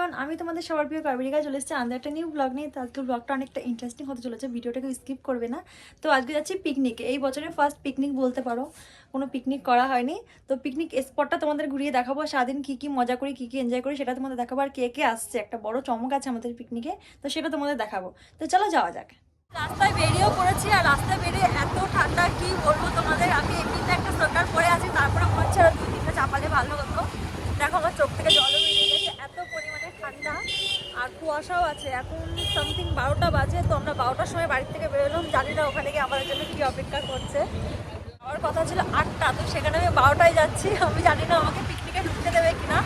Everyone আমি তোমাদের সবার প্রিয় কার্বিকা চলে এসেছি আমাদের একটা নিউ ব্লগ নিয়ে। তো আজকের ব্লগটা অনেকটা ইন্টারেস্টিং হতে চলেছে, ভিডিওটাকে স্কিপ করবে না। তো আজকে যাচ্ছি পিকনিকে এই বছরের ফার্স্ট পিকনিক বলতে পারো, কোনো পিকনিক করা হয়নি। তো পিকনিক স্পটটা তোমাদের ঘুরিয়ে দেখাবো সারাদিন কী কী মজা করি, কী কী এনজয় করি, সেটা তোমাদের দেখাবো। আর কে কে আসছে, একটা বড় চমক আছে আমাদের পিকনিকে তো সেটা তোমাদের দেখাবো। তো চলো যাওয়া যাক। রাস্তায় বেরিয়েও পড়েছি, আর রাস্তায় বেরিয়ে এত ঠান্ডা কি বলব তোমাদের? আমি এমনিতে একটা সোয়েটার পরে আছি তারপরে মনে হচ্ছে আর দুই তিনটা চাপালে ভালো হতো দেখো আমার চোখ থেকে জলও বেরিয়ে গেছে এত পরিমাণে ঠান্ডা আর কুয়াশাও আছে। এখন সামথিং বারোটা বাজে, তো আমরা বারোটার সময় বাড়ি থেকে বেরোলাম। জানি না ওখানে গিয়ে আমাদের জন্য কী অপেক্ষা করছে। আমার কথা ছিল আটটা, তো সেখানে আমি বারোটায় যাচ্ছি। আমি জানি না আমাকে পিকনিকে ঢুকতে দেবে কিনা।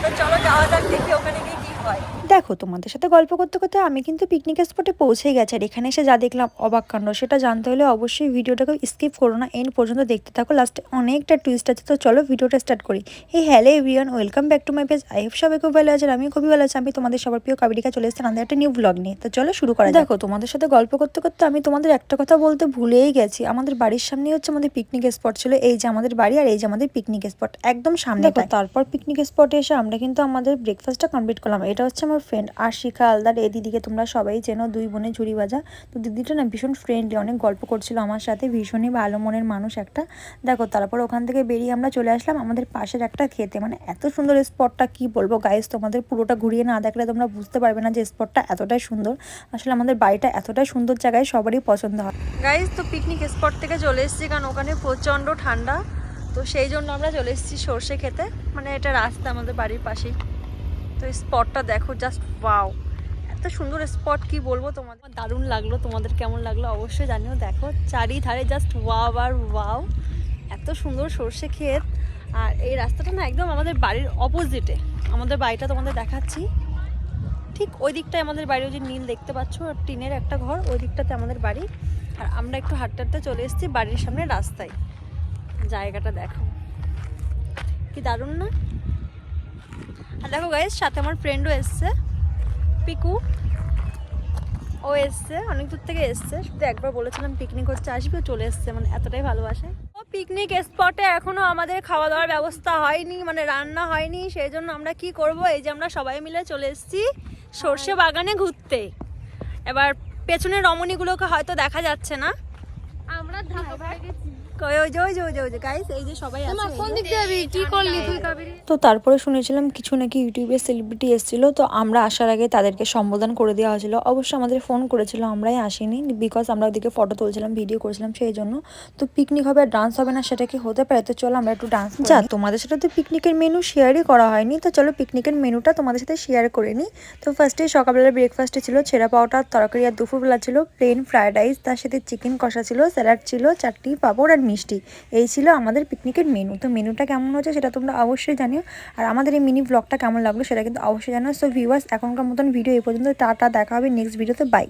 তো চলো যাওয়া যাক, দেখি ওখানে গিয়ে কী হয়। দেখো তোমাদের সাথে গল্প করতে করতে আমি কিন্তু পিকনিক স্পটে পৌঁছে গেছি। আর এখানে এসে যা দেখলাম অবাক কাণ্ড। সেটা জানতে হলে অবশ্যই ভিডিওটাকে স্কিপ করো না। এন্ড পর্যন্ত দেখতে থাকো। লাস্টে অনেকটা টুইস্ট আছে। তো চলো ভিডিওটা স্টার্ট করি। এই hello everyone welcome back to my page I hope সবাই খুব ভালো আছেন আমি খুবই ভালো আছি। আমি তোমাদের সবার প্রিয় কাবিরিকা চলে এসেছি আমাদের একটা নিউ ব্লগ নিয়ে। তো চলো শুরু করা দেখো তোমাদের সাথে গল্প করতে করতে আমি তোমাদের একটা কথা বলতে ভুলেই গেছি। আমাদের বাড়ির সামনেই হচ্ছে আমাদের পিকনিক স্পট ছিল। এই যে আমাদের বাড়ি আর এই যে আমাদের পিকনিক স্পট একদম সামনে তারপর পিকনিক স্পটে এসে আমরা কিন্তু আমাদের ব্রেকফাস্টটা কমপ্লিট করলাম। এটা হচ্ছে আমার ফ্রেন্ড আশিকা আলদার এই দিদিকে তোমরা সবাই চেনো, দুই বোনে ঝুড়ি বাজা। তো দিদিটা না ভীষণ ফ্রেন্ডলি অনেক গল্প করছিল আমার সাথে, ভীষণই ভালো মনের মানুষ একটা। দেখো, তারপর ওখান থেকে বেরিয়ে আমরা চলে আসলাম আমাদের পাশের একটা খেতে। মানে এত সুন্দর স্পটটা কি বলব গাইস তোমাদের পুরোটা ঘুরিয়ে না দেখলে তোমরা বুঝতে পারবে না যে স্পটটা এতটাই সুন্দর। আসলে আমাদের বাড়িটা এতটাই সুন্দর জায়গায় সবারই পছন্দ হয়। গাইজ তো পিকনিক স্পট থেকে চলে এসেছি, কারণ ওখানে প্রচণ্ড ঠান্ডা। তো সেই জন্য আমরা চলে এসেছি সর্ষে খেতে। মানে এটা রাস্তা আমাদের বাড়ির পাশেই। তো এই স্পটটা দেখো জাস্ট ওয়াও এত সুন্দর স্পট কি বলব তোমাদের? দারুণ লাগল, তোমাদের কেমন লাগল অবশ্যই জানিও, দেখো চারিধারে জাস্ট ওয়াও আর ওয়াও এত সুন্দর সর্ষে ক্ষেত। আর এই রাস্তাটা না একদম আমাদের বাড়ির অপোজিটে আমাদের বাড়িটা তোমাদের দেখাচ্ছি। ঠিক ওই দিকটায় আমাদের বাড়ি, ওই যে নীল দেখতে পাচ্ছ, আর টিনের একটা ঘর, ওই দিকটাতে আমাদের বাড়ি। আর আমরা একটু হাঁটতে হাঁটতে চলে এসেছি বাড়ির সামনে রাস্তায়। জায়গাটা দেখো। কি দারুণ না? আর দেখো গাইজ সাথে আমার ফ্রেন্ডও এসছে। পিকু। ও এসছে অনেক দূর থেকে এসছে। শুধু একবার বলেছিলাম পিকনিক হচ্ছে আসবে ও চলে এসছে মানে এতটাই ভালোবাসে। ও পিকনিক স্পটে এখনও আমাদের খাওয়া দাওয়ার ব্যবস্থা হয়নি মানে রান্না হয়নি সেই জন্য আমরা কি করব? এই যে আমরা সবাই মিলে চলে এসেছি সর্ষে বাগানে ঘুরতে। এবার পেছনের রমণীগুলোকে হয়তো দেখা যাচ্ছে না। আমরা পড়ে গেছি। তো তারপরে শুনেছিলাম কিছু নাকি ইউটিউবে সেলিব্রিটি এসেছিল তো আমরা আসার আগে তাদেরকে সম্বোধন করে দেওয়া হয়েছিল। অবশ্য আমাদের ফোন করেছিল আমরাই আসিনি বিকজ আমরা ওদিকে ফটো তুলছিলাম ভিডিও করেছিলাম সেই জন্য। তো পিকনিক হবে আর ডান্স হবে না সেটা কি হতে পারে? তো চলো আমরা একটু ডান্স যা তোমাদের সাথে তো পিকনিকের মেনু শেয়ারই করা হয়নি তো চলো পিকনিকের মেনুটা তোমাদের সাথে শেয়ার করে নিই তো ফার্স্টে সকালবেলা ব্রেকফাস্টে ছিল ছেঁড়া পাওয়াটা তরকারি আর দুপুরবেলা ছিল প্লেন ফ্রায়েড রাইস তার সাথে চিকেন কষা ছিল স্যালাড ছিল চাটনি পাঁপড় আর মিষ্টি। এই ছিল আমাদের পিকনিকের মেনু তো মেনুটা কেমন হচ্ছে সেটা তোমরা অবশ্যই জানিও। আর আমাদের এই মিনি ব্লগটা কেমন লাগল সেটা কিন্তু অবশ্যই জানো সো ভিউয়ার্স এখনকার মতন ভিডিও এই পর্যন্ত। টাটা, দেখা হবে নেক্সট ভিডিওতে বাই